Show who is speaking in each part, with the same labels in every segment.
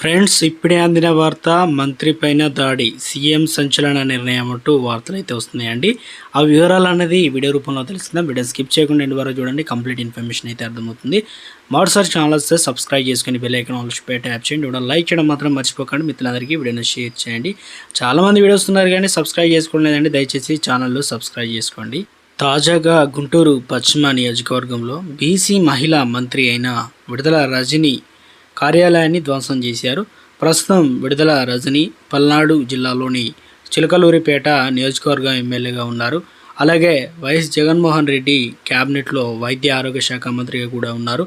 Speaker 1: Friends ఇప్పుడే అందిన వార్త మంత్రి పైన దాడి సీఎం సంచలన నిర్ణయం అంటూ వార్తలు అయితే వస్తున్నాయండి. ఆ వివరాలు అనేది వీడియో రూపంలో తెలుస్తుందా వీడియో స్కిప్ చేయకుండా ఎండ్ వరకు చూడండి కంప్లీట్ ఇన్ఫర్మేషన్ అయితే అర్థమవుతుంది. మరోసారి ఛానల్ వస్తే సబ్స్క్రైబ్ చేసుకుని బెల్లైకన్ ఐకాన్ ఆల్స్ పే ట్యాప్ చేయండి. వీడియో లైక్ చేయడం మాత్రం మర్చిపోకండి. మిత్రులందరికీ వీడియోని షేర్ చేయండి. చాలామంది వీడియోస్ వస్తున్నారు కానీ సబ్స్క్రైబ్ చేసుకోలేదండి. దయచేసి ఛానల్లో సబ్స్క్రైబ్ చేసుకోండి. తాజాగా గుంటూరు పశ్చిమ నియోజకవర్గంలో బీసీ మహిళా మంత్రి అయిన విడుదల రజని కార్యాలయాన్ని ధ్వంసం చేశారు. ప్రస్తుతం విడుదల రజని పల్నాడు జిల్లాలోని చిలకలూరిపేట నియోజకవర్గం ఎమ్మెల్యేగా ఉన్నారు. అలాగే వైఎస్ జగన్మోహన్ రెడ్డి క్యాబినెట్లో వైద్య ఆరోగ్య శాఖ మంత్రిగా కూడా ఉన్నారు.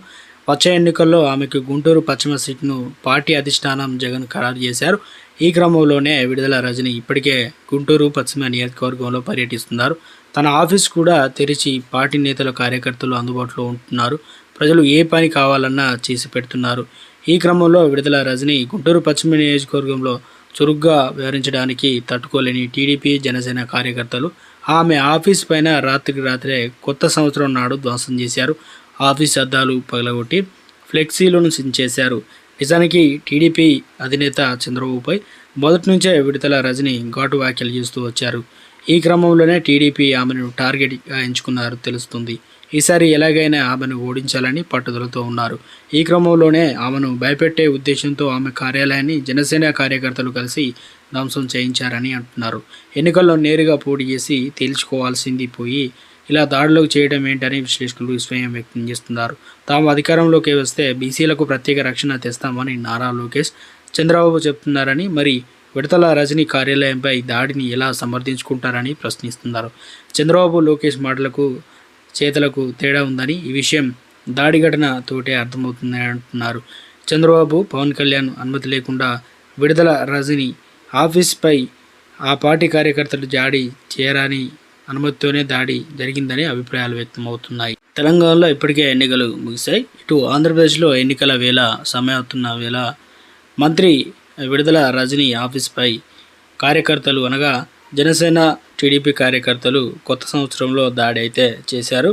Speaker 1: వచ్చే ఎన్నికల్లో ఆమెకు గుంటూరు పశ్చిమ సీట్ను పార్టీ అధిష్టానం జగన్ ఖరారు చేశారు. ఈ క్రమంలోనే విడుదల రజని ఇప్పటికే గుంటూరు పశ్చిమ నియోజకవర్గంలో పర్యటిస్తున్నారు. తన ఆఫీస్ కూడా తెరిచి పార్టీ నేతల కార్యకర్తలు అందుబాటులో ఉంటున్నారు. ప్రజలు ఏ పని కావాలన్నా చేసి పెడుతున్నారు. ఈ క్రమంలో విడుదల రజని గుంటూరు పశ్చిమ నియోజకవర్గంలో చురుగ్గా వ్యవహరించడానికి తట్టుకోలేని టీడీపీ జనసేన కార్యకర్తలు. ఆమె ఆఫీస్ పైన రాత్రికి రాత్రే కొత్త సంవత్సరం నాడు ధ్వంసం చేశారు. ఆఫీస్ అద్దాలు పగలగొట్టి ఫ్లెక్సీలను చేశారు. నిజానికి టీడీపీ అధినేత చంద్రబాబుపై మొదటి నుంచే విడుదల రజని ఘాటు వ్యాఖ్యలు చేస్తూ వచ్చారు. ఈ క్రమంలోనే టీడీపీ ఆమెను టార్గెట్గా ఎంచుకున్నారు తెలుస్తుంది. ఈసారి ఎలాగైనా ఆమెను ఓడించాలని పట్టుదలతో ఉన్నారు. ఈ క్రమంలోనే ఆమెను భయపెట్టే ఉద్దేశంతో ఆమె కార్యాలయాన్ని జనసేన కార్యకర్తలు కలిసి ధ్వంసం చేయించారని అంటున్నారు. ఎన్నికల్లో నేరుగా పోటీ చేసి తేల్చుకోవాల్సింది పోయి ఇలా దాడులకు చేయడం ఏంటని విశ్లేషకులు విస్మయం వ్యక్తం చేస్తున్నారు. తాము అధికారంలోకి వస్తే బీసీలకు ప్రత్యేక రక్షణ తెస్తామని నారా లోకేష్ చంద్రబాబు చెప్తున్నారని మరి విడతల రజనీ కార్యాలయంపై దాడిని ఎలా సమర్థించుకుంటారని ప్రశ్నిస్తున్నారు. చంద్రబాబు లోకేష్ మాటలకు చేతలకు తేడా ఉందని ఈ విషయం దాడి ఘటన తోటే అర్థమవుతుందని అంటున్నారు. చంద్రబాబు పవన్ కళ్యాణ్ అనుమతి లేకుండా విడుదల రజని ఆఫీస్పై ఆ పార్టీ కార్యకర్తలు జాడి చేయరాని అనుమతితోనే దాడి జరిగిందని అభిప్రాయాలు వ్యక్తమవుతున్నాయి. తెలంగాణలో ఇప్పటికే ఎన్నికలు ముగిశాయి. ఇటు ఆంధ్రప్రదేశ్లో ఎన్నికల వేళ సమయవుతున్న వేళ మంత్రి విడుదల రజని ఆఫీస్పై కార్యకర్తలు అనగా జనసేన టీడీపీ కార్యకర్తలు కొత్త సంవత్సరంలో దాడి అయితే చేశారు.